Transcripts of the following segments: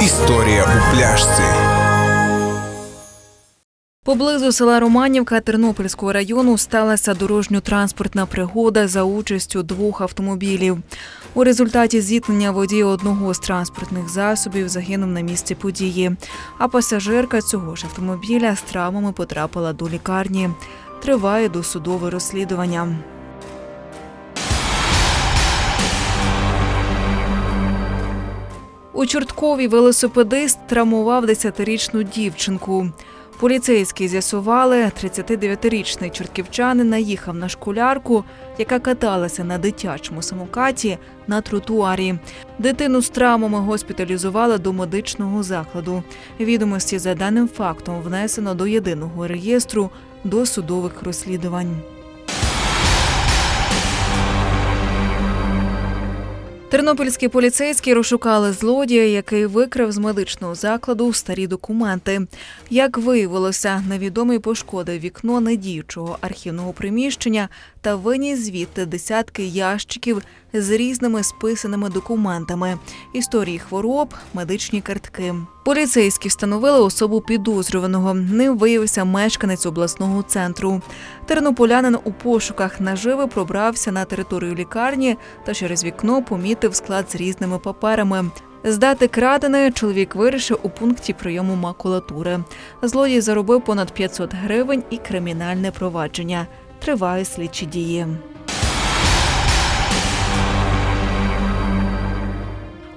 Історія у пляшці. Поблизу села Романівка Тернопільського району сталася дорожньо-транспортна пригода за участю двох автомобілів. У результаті зіткнення водій одного з транспортних засобів загинув на місці події, а пасажирка цього ж автомобіля з травмами потрапила до лікарні. Триває досудове розслідування. У Чорткові велосипедист травмував 10-річну дівчинку. Поліцейські з'ясували, 39-річний чортківчанин наїхав на школярку, яка каталася на дитячому самокаті на тротуарі. Дитину з травмами госпіталізували до медичного закладу. Відомості за даним фактом внесено до єдиного реєстру досудових розслідувань. Тернопільські поліцейські розшукали злодія, який викрав з медичного закладу старі документи. Як виявилося, невідомий пошкодив вікно недіючого архівного приміщення та виніс звідти десятки ящиків з різними списаними документами, історії хвороб, медичні картки. Поліцейські встановили особу підозрюваного. Ним виявився мешканець обласного центру. Тернополянин у пошуках наживи пробрався на територію лікарні та через вікно помітив склад з різними паперами. Здати крадене чоловік вирішив у пункті прийому макулатури. Злодій заробив понад 500 гривень і кримінальне провадження. Триває слідчі дії.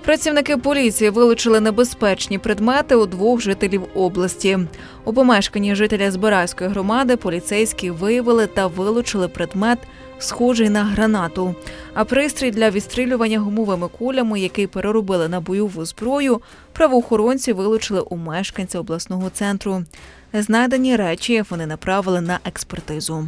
Працівники поліції вилучили небезпечні предмети у двох жителів області. У помешканні жителя Збиразької громади поліцейські виявили та вилучили предмет, схожий на гранату. А пристрій для відстрілювання гумовими кулями, який переробили на бойову зброю, правоохоронці вилучили у мешканця обласного центру. Знайдені речі вони направили на експертизу.